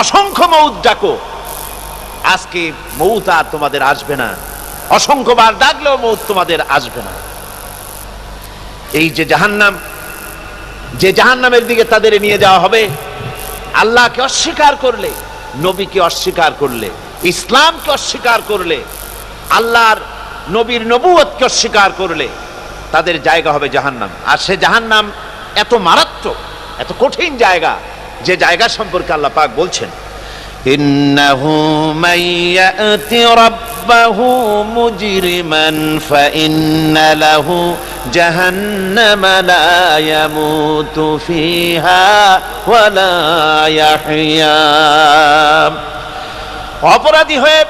অসংখ্য মৌত ডাকো। আজকে মৌত আর তোমাদের আসবে না। অসংখ্যবার ডাকলেও মৌত তোমাদের আসবে না। এই যে জাহান্নাম, যে জাহান্নামের দিকে তাদের নিয়ে যাওয়া হবে, আল্লাহকে অস্বীকার করলে, নবীকে অস্বীকার করলে, ইসলামকে অস্বীকার করলে, আল্লাহর নবীর নবুয়তকে অস্বীকার করলে, তাদের জায়গা হবে জাহান্নাম। আর সে জাহান্নাম এত মারাত্মক, এত কঠিন জায়গা যে জায়গা সম্পর্কে আল্লাহ পাক বলছেন إنه من يأت ربه مجرما فإن له جهنم لا يموت فيها ولا يحيا অপরাধী হয়ে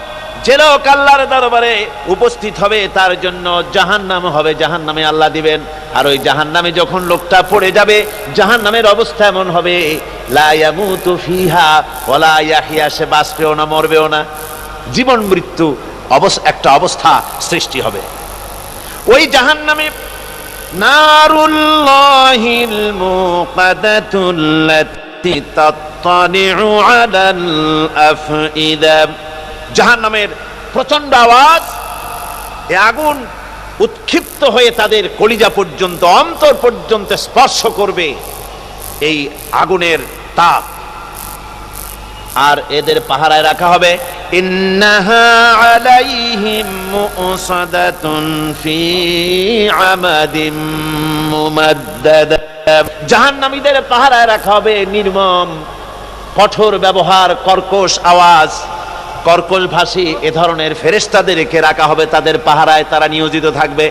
যে লোক আল্লাহর দরবারে উপস্থিত হবে, তার জন্য জাহান্নাম হবে। জাহান্নামে আল্লাহ দিবেন। আর ওই জাহান্নামে যখন লোকটা পড়ে যাবে, জাহান্নামের অবস্থা এমন হবে সে বাঁচবেও না, মরবেও না। জীবন মৃত্যু অবস, একটা অবস্থা সৃষ্টি হবে। ওই নারুল্লাহিল তাত্তালিউ আলাল আফইদা জাহান্নামের প্রচণ্ড আওয়াজ, এ আগুন উৎক্ষিপ্ত হয়ে তাদের কলিজা পর্যন্ত, অন্তর পর্যন্ত স্পর্শ করবে এই আগুনের তাপ। আর এদের পাহারায় রাখা হবে জাহান্নামীদের পাহারায় রাখা হবে নির্মম, কঠোর ব্যবহার, কর্কশ আওয়াজ। কর্কশ ভাষী এ ধরনের ফেরেশতাদেরকে রাখা হবে তাদের পাহারায় তারা নিয়োজিত থাকবে।